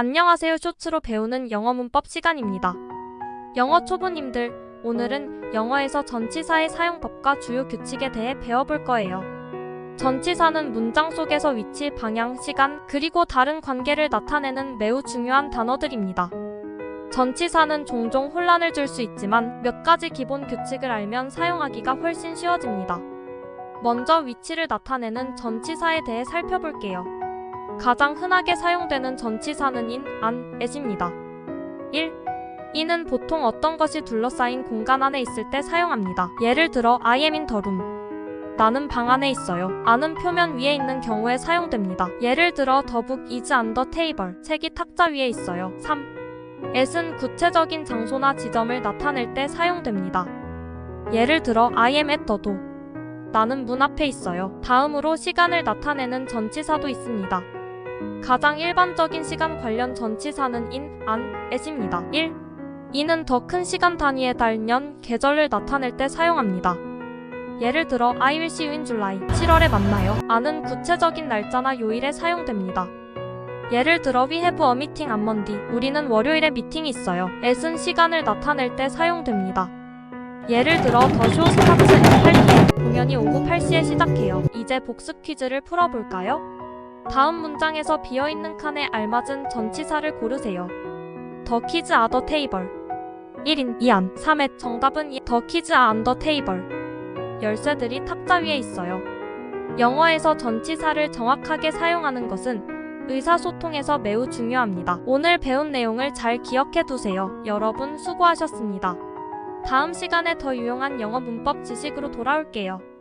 안녕하세요. 쇼츠로 배우는 영어 문법 시간입니다. 영어 초보님들, 오늘은 영어에서 전치사의 사용법과 주요 규칙에 대해 배워볼 거예요. 전치사는 문장 속에서 위치, 방향, 시간, 그리고 다른 관계를 나타내는 매우 중요한 단어들입니다. 전치사는 종종 혼란을 줄 수 있지만 몇 가지 기본 규칙을 알면 사용하기가 훨씬 쉬워집니다. 먼저 위치를 나타내는 전치사에 대해 살펴볼게요. 가장 흔하게 사용되는 전치사는 in, an, at입니다. 1. in은 보통 어떤 것이 둘러싸인 공간 안에 있을 때 사용합니다. 예를 들어 I am in the room. 나는 방 안에 있어요. an은 표면 위에 있는 경우에 사용됩니다. 예를 들어 the book is on the table. 책이 탁자 위에 있어요. 3. at은 구체적인 장소나 지점을 나타낼 때 사용됩니다. 예를 들어 I am at the door. 나는 문 앞에 있어요. 다음으로 시간을 나타내는 전치사도 있습니다. 가장 일반적인 시간 관련 전치사는 in, an, at입니다. 1. in은 더큰 시간 단위의 달, 년, 계절을 나타낼 때 사용합니다. 예를 들어 I will see you in July. 7월에 만나요. an은 구체적인 날짜나 요일에 사용됩니다. 예를 들어 we have a meeting on Monday. 우리는 월요일에 미팅이 있어요. at은 시간을 나타낼 때 사용됩니다. 예를 들어 show starts at 8pm. 공연이 오후 8시에 시작해요. 이제 복습 퀴즈를 풀어볼까요? 다음 문장에서 비어있는 칸에 알맞은 전치사를 고르세요. Kids are the table. 1인 2안 3회 정답은 are on the table. 열쇠들이 탁자 위에 있어요. 영어에서 전치사를 정확하게 사용하는 것은 의사소통에서 매우 중요합니다. 오늘 배운 내용을 잘 기억해 두세요. 여러분 수고하셨습니다. 다음 시간에 더 유용한 영어 문법 지식으로 돌아올게요.